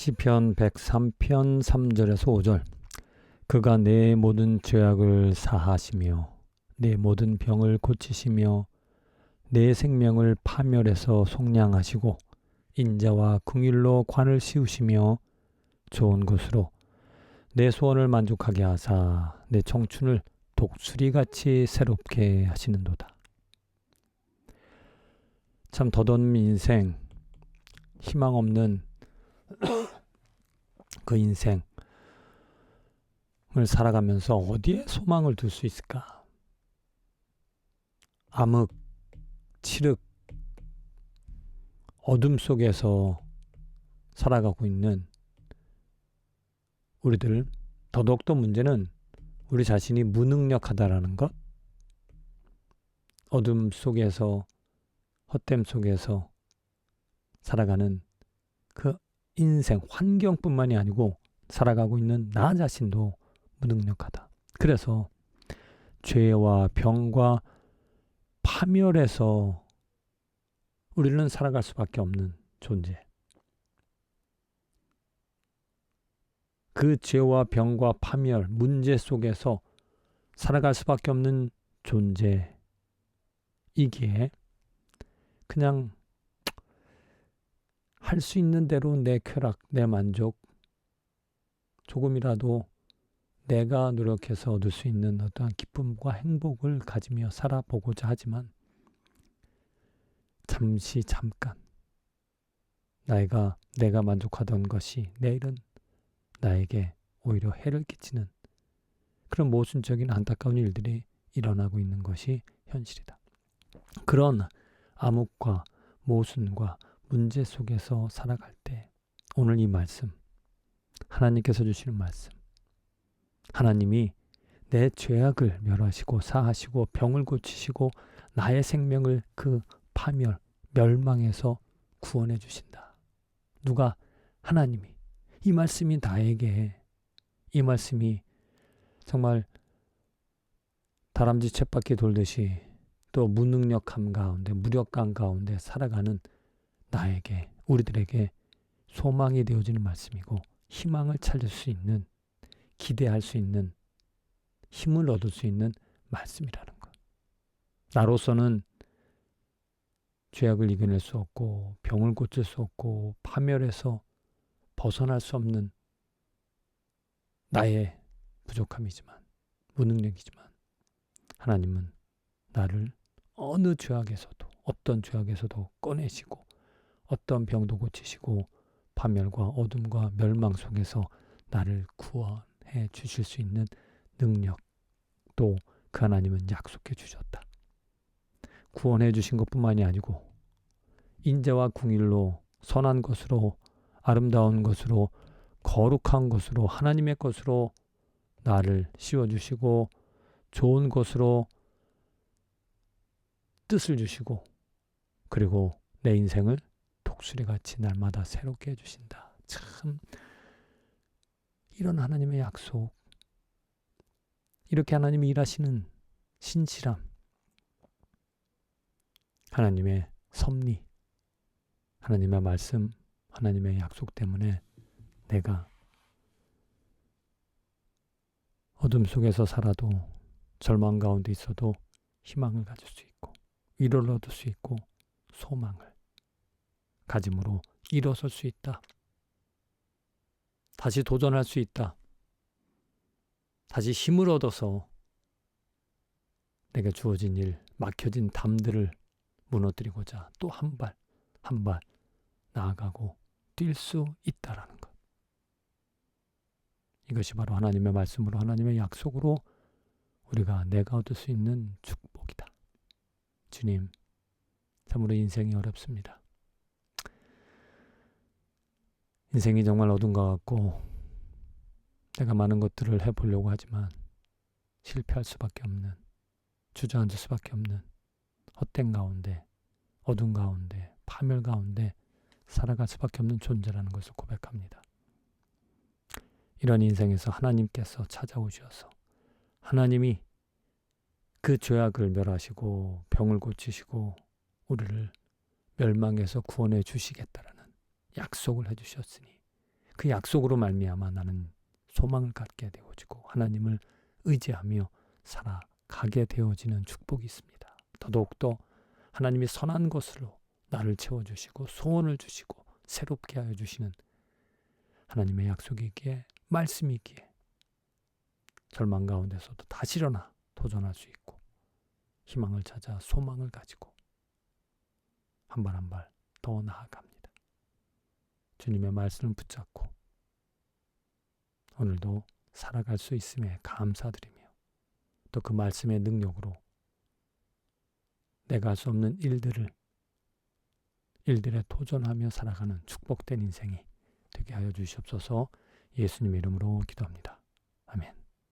시편 103편 3절에서 5절 그가 내 모든 죄악을 사하시며 내 모든 병을 고치시며 내 생명을 파멸해서 속량하시고 인자와 궁일로 관을 씌우시며 좋은 곳으로 내 소원을 만족하게 하사 내 청춘을 독수리같이 새롭게 하시는도다. 참 덧없는 인생, 희망 없는 그 인생을 살아가면서 어디에 소망을 둘 수 있을까? 암흑, 칠흑, 어둠 속에서 살아가고 있는 우리들 더더욱더 문제는 우리 자신이 무능력하다라는 것, 어둠 속에서 헛됨 속에서 살아가는 그 인생 환경뿐만이 아니고 살아가고 있는 나 자신도 무능력하다. 그래서 죄와 병과 파멸에서 우리는 살아갈 수밖에 없는 존재. 그 죄와 병과 파멸, 문제 속에서 살아갈 수밖에 없는 존재. 이기에 그냥 할 수 있는 대로 내 쾌락, 내 만족, 조금이라도 내가 노력해서 얻을 수 있는 어떠한 기쁨과 행복을 가지며 살아보고자 하지만 잠시 잠깐 나이가 내가 만족하던 것이 내일은 나에게 오히려 해를 끼치는 그런 모순적인 안타까운 일들이 일어나고 있는 것이 현실이다. 그런 암흑과 모순과 문제 속에서 살아갈 때 오늘 이 말씀 하나님께서 주시는 말씀 하나님이 내 죄악을 멸하시고 사하시고 병을 고치시고 나의 생명을 그 파멸 멸망에서 구원해 주신다. 누가? 하나님이. 이 말씀이 나에게 이 말씀이 정말 다람쥐 쳇바퀴 돌듯이 또 무능력함 가운데 무력감 가운데 살아가는 나에게 우리들에게 소망이 되어지는 말씀이고 희망을 찾을 수 있는 기대할 수 있는 힘을 얻을 수 있는 말씀이라는 것. 나로서는 죄악을 이겨낼 수 없고 병을 고칠 수 없고 파멸해서 벗어날 수 없는 나의 부족함이지만 무능력이지만 하나님은 나를 어느 죄악에서도 어떤 죄악에서도 꺼내시고 어떤 병도 고치시고 파멸과 어둠과 멸망 속에서 나를 구원해 주실 수 있는 능력 또그 하나님은 약속해 주셨다. 구원해 주신 것뿐만이 아니고 인자와 궁일로 선한 것으로 아름다운 것으로 거룩한 것으로 하나님의 것으로 나를 씌워 주시고 좋은 것으로 뜻을 주시고 그리고 내 인생을 독수리 같이 날마다 새롭게 해 주신다. 참 이런 하나님의 약속 이렇게 하나님이 일하시는 신실함 하나님의 섭리 하나님의 말씀 하나님의 약속 때문에 내가 어둠 속에서 살아도 절망 가운데 있어도 희망을 가질 수 있고 위로를 얻을 수 있고 소망을 가짐으로 일어설 수 있다. 다시 도전할 수 있다. 다시 힘을 얻어서 내가 주어진 일, 막혀진 담들을 무너뜨리고자 또 한 발, 한 발 나아가고 뛸 수 있다라는 것. 이것이 바로 하나님의 말씀으로 하나님의 약속으로 우리가 내가 얻을 수 있는 축복이다. 주님, 참으로 인생이 어렵습니다. 인생이 정말 어두운 것 같고 내가 많은 것들을 해보려고 하지만 실패할 수밖에 없는 주저앉을 수밖에 없는 헛된 가운데 어둠 가운데 파멸 가운데 살아갈 수밖에 없는 존재라는 것을 고백합니다. 이런 인생에서 하나님께서 찾아오셔서 하나님이 그 죄악을 멸하시고 병을 고치시고 우리를 멸망에서 구원해 주시겠다라는 약속을 해 주셨으니 그 약속으로 말미암아 나는 소망을 갖게 되어지고 하나님을 의지하며 살아가게 되어지는 축복이 있습니다. 더더욱더 하나님이 선한 것으로 나를 채워주시고 소원을 주시고 새롭게 하여 주시는 하나님의 약속이기에 말씀이 있기에 절망 가운데서도 다시 일어나 도전할 수 있고 희망을 찾아 소망을 가지고 한 발 한 발 더 나아갑니다. 주님의 말씀을 붙잡고 오늘도 살아갈 수 있음에 감사드리며 또 그 말씀의 능력으로 내가 할 수 없는 일들을 일들에 도전하며 살아가는 축복된 인생이 되게 하여 주시옵소서 예수님 이름으로 기도합니다. 아멘.